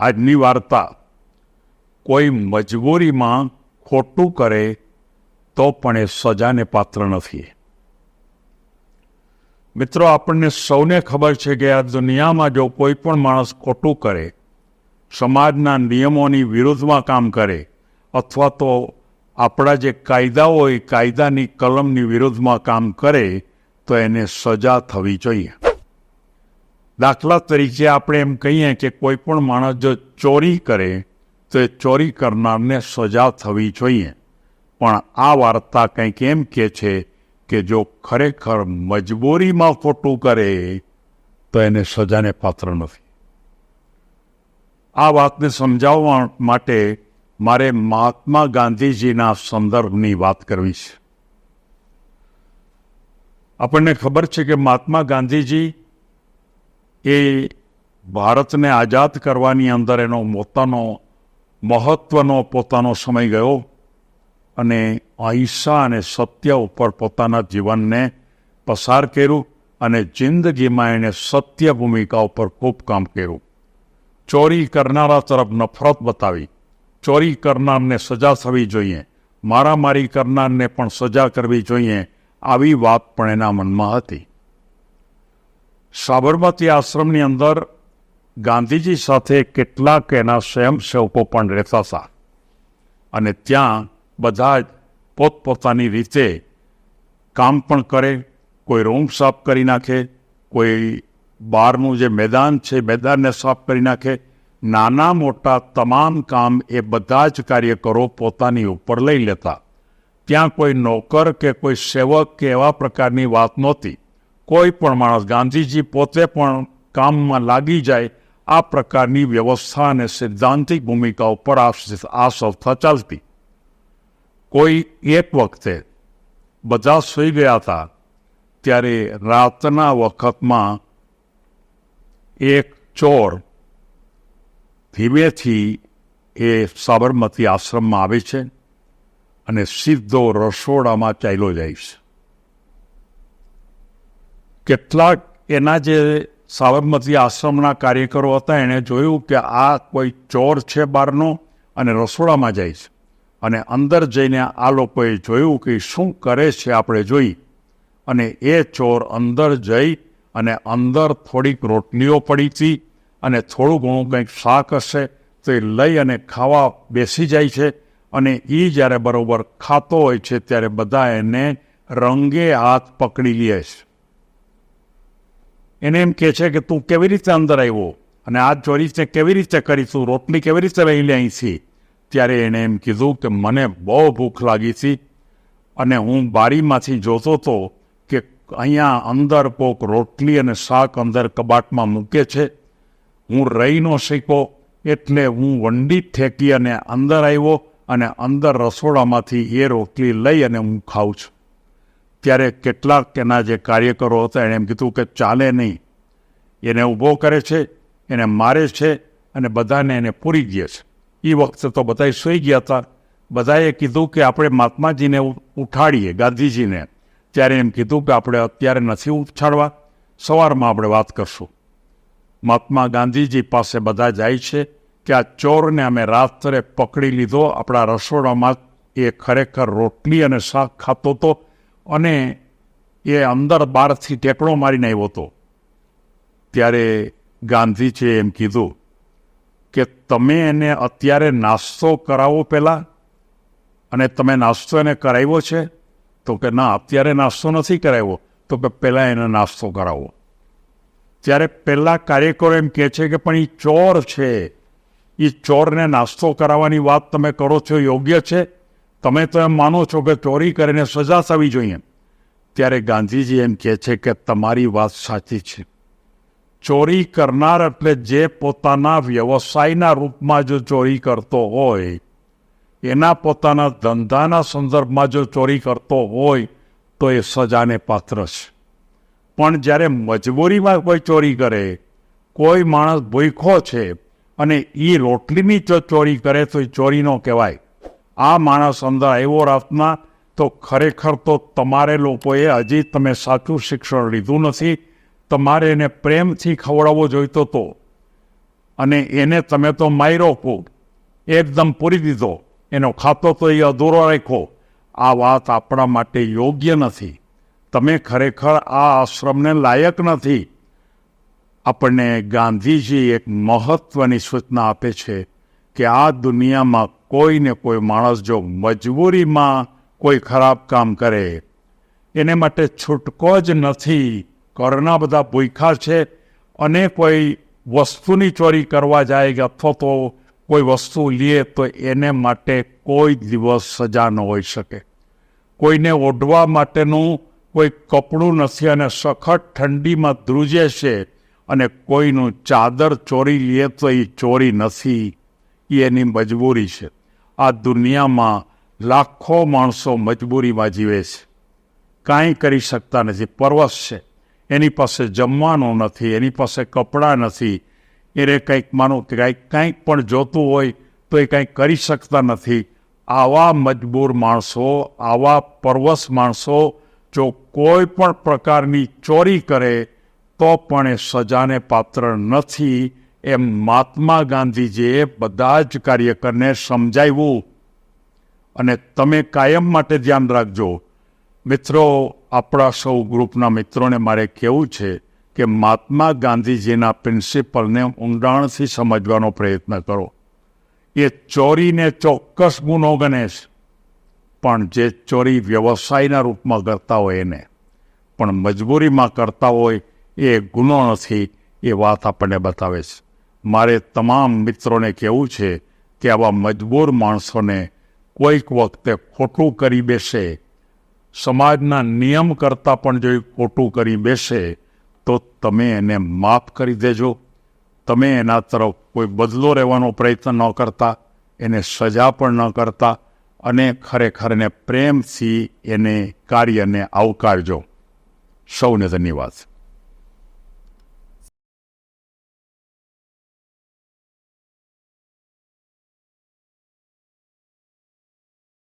આજની વાર્તા, કોઈ મજબૂરીમાં ખોટું કરે તો પણ એ સજાને પાત્ર નથી. મિત્રો, આપણને સૌને ખબર છે કે આ દુનિયામાં જો કોઈ પણ માણસ ખોટું કરે, સમાજના નિયમોની વિરુદ્ધમાં કામ કરે, અથવા તો આપણા જે કાયદાઓ હોય કાયદાની કલમની વિરુદ્ધમાં કામ કરે, તો એને સજા થવી જોઈએ. દાખલા તરીકે આપણે એમ કહીએ કે કોઈ પણ માણસ જો ચોરી કરે, તો એ ચોરી કરનારને સજા થવી જોઈએ. પણ આ વાર્તા કંઈક એમ કે છે કે જો ખરેખર મજબૂરીમાં ખોટું કરે, તો એને સજાને પાત્ર નથી. આ વાતને સમજાવવા માટે મારે મહાત્મા ગાંધીજીના સંદર્ભની વાત કરવી છે. આપણને ખબર છે કે મહાત્મા ગાંધીજી એ ભારતને આઝાદ કરવાની અંદર એનો પોતાનો મહત્વનો પોતાનો સમય ગયો અને અહિંસા અને સત્ય ઉપર પોતાના જીવનને પસાર કર્યું અને જિંદગીમાં એણે સત્ય ભૂમિકા ઉપર ખૂબ કામ કર્યું. ચોરી કરનારા તરફ નફરત બતાવી. ચોરી કરનારને સજા થવી જોઈએ. મારામારી કરનારને પણ સજા કરવી જોઈએ. આવી વાત પણ એના મનમાં હતી. સાબરમતી આશ્રમની અંદર ગાંધીજી સાથે કેટલાક એના સ્વયંસેવકો પણ રહેતા હતા. અને ત્યાં બધા જ પોતપોતાની રીતે કામ પણ કરે, કોઈ રૂમ સાફ કરી નાખે, કોઈ બહારનું જે મેદાન છે, મેદાનને સાફ કરી નાખે. નાના મોટા તમામ કામ એ બધા જ કાર્યકરો પોતાની ઉપર લઈ લેતા. ત્યાં કોઈ નોકર કે કોઈ સેવક કે એવા પ્રકારની વાત નહોતી. કોઈ પણ માણસ ગાંધીજી પોતે પણ કામમાં લાગી જાય, આ પ્રકારની વ્યવસ્થા અને સિદ્ધાંતિક ભૂમિકા ઉપર આ સંસ્થા ચાલતી. કોઈ એક વખતે બધા સૂઈ ગયા હતા, ત્યારે રાતના વખતમાં એક ચોર ધીમેથી એ સાબરમતી આશ્રમમાં આવે છે અને સીધો રસોડામાં ચાલ્યો જાય છે. કેટલાક એના જે સાબરમતી આશ્રમના કાર્યકરો હતા, એણે જોયું કે આ કોઈ ચોર છે બહારનો અને રસોડામાં જાય છે. અને અંદર જઈને આ લોકોએ જોયું કે શું કરે છે આપણે જોઈ. અને એ ચોર અંદર જઈ અને અંદર થોડીક રોટલીઓ પડી હતી અને થોડું ઘણું કંઈક શાક હશે તો એ લઈ અને ખાવા બેસી જાય છે. અને એ જ્યારે બરાબર ખાતો હોય છે, ત્યારે બધા એને રંગે હાથ પકડી લે છે. એને એમ કહે છે કે તું કેવી રીતે અંદર આવ્યો? અને આ ચોરીસને કેવી રીતે કરીશું રોટલી કેવી રીતે રહી લે અહીંથી ત્યારે એણે એમ કીધું કે મને બહુ ભૂખ લાગી હતી અને હું બારીમાંથી જોતો હતો કે અહીંયા અંદર કોક રોટલી અને શાક અંદર કબાટમાં મૂકે છે. હું રહી ન શીખો એટલે હું વંડી ઠેકી અને અંદર આવ્યો અને અંદર રસોડામાંથી એ રોટલી લઈ અને હું ખાઉં છું. ત્યારે કેટલાક એના જે કાર્યકરો હતા એણે એમ કીધું કે ચાલે નહીં. એને ઊભો કરે છે, એને મારે છે અને બધાને એને પૂરી દે છે. એ વખતે તો બધાએ સૂઈ ગયા હતા. બધાએ કીધું કે આપણે મહાત્માજીને ઉઠાડીએ, ગાંધીજીને. ત્યારે એમ કીધું કે આપણે અત્યારે નથી ઉછાડવા સવારમાં આપણે વાત કરશું. મહાત્મા ગાંધીજી પાસે બધા જાય છે કે આ ચોરને અમે રાત્રે પકડી લીધો, આપણા રસોડામાં એ ખરેખર રોટલી અને શાક ખાતો હતો અને એ અંદર બહારથી ટેકડો મારીને આવ્યો હતો. ત્યારે ગાંધીજીએ એમ કીધું કે તમે એને અત્યારે નાસ્તો કરાવો પહેલાં અને તમે નાસ્તો એને કરાવ્યો છે તો કે ના, અત્યારે નાસ્તો નથી કરાવ્યો, તો કે પહેલાં એને નાસ્તો કરાવો. ત્યારે પહેલાં કાર્યકરો એમ કહે છે કે પણ એ ચોર છે. એ ચોરને નાસ્તો કરાવવાની વાત તમે કરો છો યોગ્ય છે? તમે તો એમ માનો છો કે ચોરી કરીને સજા થવી જોઈએ. ત્યારે ગાંધીજી એમ કહે છે કે તમારી વાત સાચી છે. ચોરી કરનાર એટલે જે પોતાના વ્યવસાયના રૂપમાં જો ચોરી કરતો હોય, એના પોતાના ધંધાના સંદર્ભમાં જો ચોરી કરતો હોય, તો એ સજાને પાત્ર છે. પણ જ્યારે મજબૂરીમાં કોઈ ચોરી કરે, કોઈ માણસ ભૂખો છે અને એ રોટલીની જો ચોરી કરે તો એ ચોરી ન કહેવાય. આ માણસ અંદર આવ્યો રાતના, તો ખરેખર તો તમારે લોકોએ હજી તમે સાચું શિક્ષણ લીધું નથી. તમારે એને પ્રેમથી ખવડાવવો જોઈતો હતો અને એને તમે તો માયરો ખૂબ. એકદમ પૂરી દીધો. એનો ખાતો તો એ અધૂરો રાખ્યો. આ વાત આપણા માટે યોગ્ય નથી. તમે ખરેખર આ આશ્રમને લાયક નથી. આપણને ગાંધીજી એક મહત્વની સૂચના આપે છે. કે આ દુનિયામાં કોઈને કોઈ માણસ જો મજબૂરીમાં કોઈ ખરાબ કામ કરે, એને માટે છૂટકો જ નથી. ઘરના બધા ભૂખા છે અને કોઈ વસ્તુની ચોરી કરવા જાય કે અથવા તો કોઈ વસ્તુ લે તો એને માટે કોઈ દિવસ સજા ન હોઈ શકે. કોઈને ઓઢવા માટેનું કોઈ કપડું નથી અને સખત ઠંડીમાં ધ્રુજે છે અને કોઈનું ચાદર ચોરી લે તો એ ચોરી નથી. એ એની મજબૂરી છે. આ દુનિયામાં લાખો માણસો મજબૂરીમાં જીવે છે. કાંઈ કરી શકતા નથી. પરવશ છે. એની પાસે જમવાનું નથી, એની પાસે કપડાં નથી. એને કંઈક માનો કે કાંઈક કંઈક પણ જોતું હોય તો એ કંઈક કરી શકતા નથી. આવા મજબૂર માણસો, આવા પરવશ માણસો જો કોઈ પણ પ્રકારની ચોરી કરે તો પણ એ સજાને પાત્ર નથી. એમ મહાત્મા ગાંધીજીએ બધા જ કાર્યકરને સમજાવ્યું. અને તમે કાયમ માટે ધ્યાન રાખજો. મિત્રો, આપણા સૌ ગ્રુપના મિત્રોને મારે કહેવું છે કે મહાત્મા ગાંધીજીના પ્રિન્સિપલને ઊંડાણથી સમજવાનો પ્રયત્ન કરો. એ ચોરીને ચોક્કસ ગુનો ગણે પણ જે ચોરી વ્યવસાયના રૂપમાં કરતા હોય એને. પણ મજબૂરીમાં કરતા હોય એ ગુનો નથી એ વાત આપણને બતાવે છે. મારે તમામ મિત્રોને કહેવું છે કે આવા મજબૂર માણસોને કોઈક વખતે ખોટું કરી બેસે. સમાજના નિયમ કરતાં પણ જો ખોટું કરી બેસે, તો તમે એને માફ કરી દેજો. તમે એના તરફ કોઈ બદલો રહેવાનો પ્રયત્ન ન કરતા, એને સજા પણ ન કરતા અને ખરેખર એને પ્રેમથી એને કાર્યને આવકારજો. સૌને ધન્યવાદ.